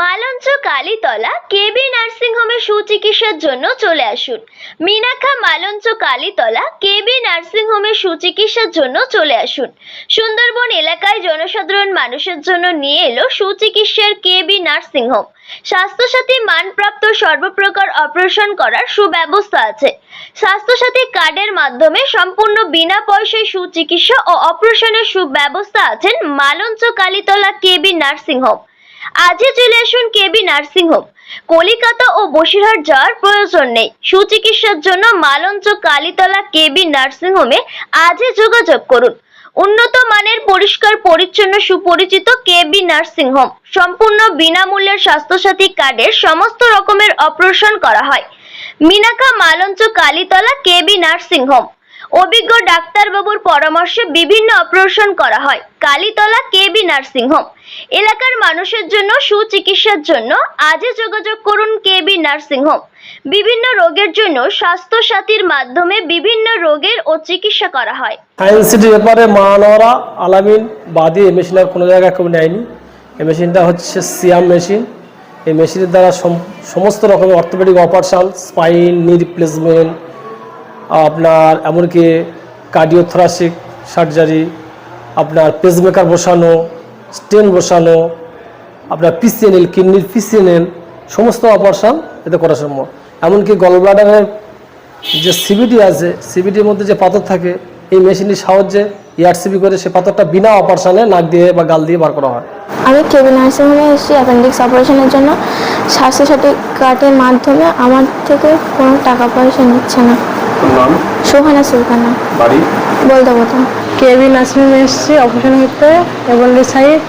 মালঞ্চ Kalitala KB nursing হোমে সুচিকিৎসার জন্য চলে আসুন। মিনাখা মালঞ্চ কালীতলা কেবি নার্সিং হোমে সুচিকিৎসার জন্য চলে আসুন। সুন্দরবন এলাকায় জনসাধারণ মানুষের জন্য নিয়ে এলো সুচিকিৎসার কেবি নার্সিং হোম স্বাস্থ্যসাথী মানপ্রাপ্ত সর্বপ্রকার অপারেশন করার সুব্যবস্থা আছে। স্বাস্থ্যসাথী কার্ডের মাধ্যমে সম্পূর্ণ বিনা পয়সায় সুচিকিৎসা ও অপারেশনের সুব্যবস্থা আছেন Malancha Kalitala KB nursing home আজই চলে আসুন কেবি নার্সিং হোম কলিকাতা ও বসিরহাট যাওয়ার প্রয়োজন নেই। সুচিকিৎসার জন্য মালঞ্চ কালীতলা কেবি নার্সিং হোমে আজই যোগাযোগ করুন। উন্নত মানের, পরিষ্কার, পরিচ্ছন্ন, সুপরিচিত কেবি নার্সিং হোম সম্পূর্ণ বিনামূল্যের স্বাস্থ্যসাথী কার্ডের সমস্ত রকমের অপারেশন করা হয়। Minakha Malancha Kalitala KB nursing home অভিজ্ঞ ডাক্তারবাবুর পরামর্শে বিভিন্ন অপারেশন করা হয়। কালীতলা কেবি নার্সিং হোম এলাকার মানুষের জন্য সুচিকিৎসার জন্য আজই যোগাযোগ করুন কেবি নার্সিং হোম বিভিন্ন রোগের জন্য স্বাস্থ্য সাথীর মাধ্যমে বিভিন্ন রোগের ও চিকিৎসা করা হয়। সায়েন্স ব্যাপারে মানওয়ারা আলামিন, বাদী এই মেশিন আর কোনো জায়গায় কেউ নেয়নি। এই মেশিনটা হচ্ছে সিয়াম মেশিন। এই মেশিনের দ্বারা সম- সমস্ত রকমের orthopaedic operation, spine knee replacement আপনার এমনকি কার্ডিওথোরাসিক সার্জারি আপনার পেসমেকার বসানো স্টেন বসানো, আপনার পিসিএনএল কিডনির পিসিএনএল সমস্ত অপারেশান এতে করা সম্ভব। এমনকি গলব্লাডারের যে সিবিডি আছে সিবিডির মধ্যে যে পাথর থাকে, এই মেশিনের সাহায্যে ইয়ারসিবি করে সে পাথরটা বিনা অপারেশনে নাক দিয়ে বা গাল দিয়ে বার করা হয়। আমি কেবি নার্সিংহোমে এসেছি অ্যাপেন্ডিক্স অপারেশনের জন্য। স্বাস্থ্যসাথী কার্ডের মাধ্যমে আমার থেকে কোনো টাকা পয়সা নিচ্ছে না। নাম? সুহানা সুলতানা। বাড়ি? বলতে বলতে কেবি নার্সিংহোমে এসেছি অপারেশন করতে। এবং সাইড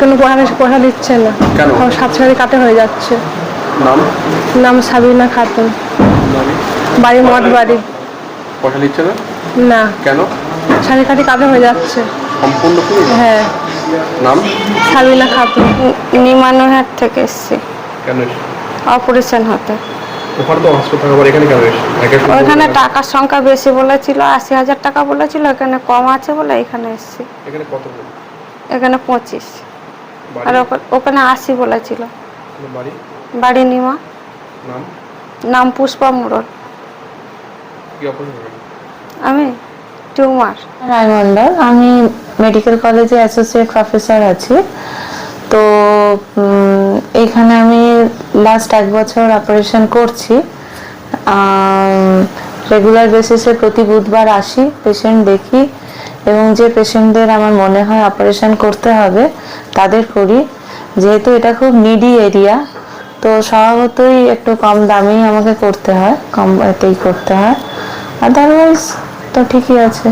কোনো পয়সা পয়সা দিচ্ছে না। কেন? আমার সাত সাথে কাটে হয়ে যাচ্ছে। নাম? নাম সাবিনা খাতুন। বাড়ি? বাড়ি মঠ বাড়ি পয়সা নিচ্ছে না? না। কেন? সাড়ে কাটে কাটে হয়ে যাচ্ছে। সম্পূর্ণ হ্যাঁ। নাম? সাবিনা খাতুন। নিমানোহাট থেকে এসেছি। কেন অপারেশন হতে। ওখানে তো হাসপাতাল আবার এখানে কেন এসে ওখানে টাকার সংখ্যা বেশি বলেছিল আশি হাজার টাকা বলেছিল এখানে কম আছে বলে এখানে এসেছি। এখানে কত এখানে পঁচিশ। আর ওখানে আশি বলেছিল। বাড়ি? বাড়ি নিমা। নাম? নাম পুষ্পা হবে? আমি টিউমার। রায় মন্ডল আমি মেডিকেল কলেজে অ্যাসোসিয়েট প্রফেসর আছি। তো এখানে আমি লাস্ট এক বছর অপারেশন করছি। রেগুলার বেসিসে প্রতি বুধবার আসি পেশেন্ট দেখি এবং যে পেশেন্টদের আমার মনে হয় অপারেশন করতে হবে, তাদের করি। যেহেতু এটা খুব নিডি এরিয়া তো স্বভাবতই একটু কম দামেই আমাকে করতে হয়, কম এতেই করতে হয়। আদারওয়াইজ তো ঠিকই আছে।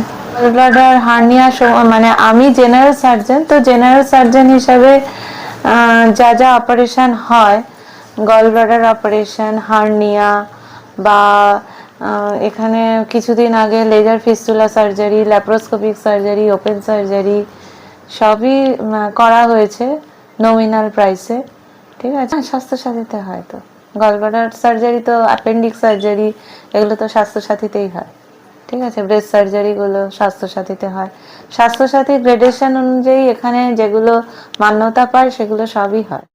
হার্নিয়া মানে আমি জেনারেল সার্জন তো জেনারেল সার্জন হিসাবে যা যা অপারেশন হয় গল ব্লাডার অপারেশন হার্নিয়া বা এখানে কিছুদিন আগে laser fistula surgery laparoscopic surgery open surgery সবই করা হয়েছে নমিনাল প্রাইসে ঠিক আছে? হ্যাঁ, স্বাস্থ্যসাথীতে হয় তো। গলব্লাডার সার্জারি তো অ্যাপেন্ডিক্স সার্জারি এগুলো তো স্বাস্থ্যসাথীতেই হয় ঠিক আছে? ব্রেস্ট সার্জারিগুলো স্বাস্থ্যসাথীতে হয়। স্বাস্থ্যসাথী গ্রেডেশন অনুযায়ী এখানে যেগুলো মান্যতা পায় সেগুলো সবই হয়।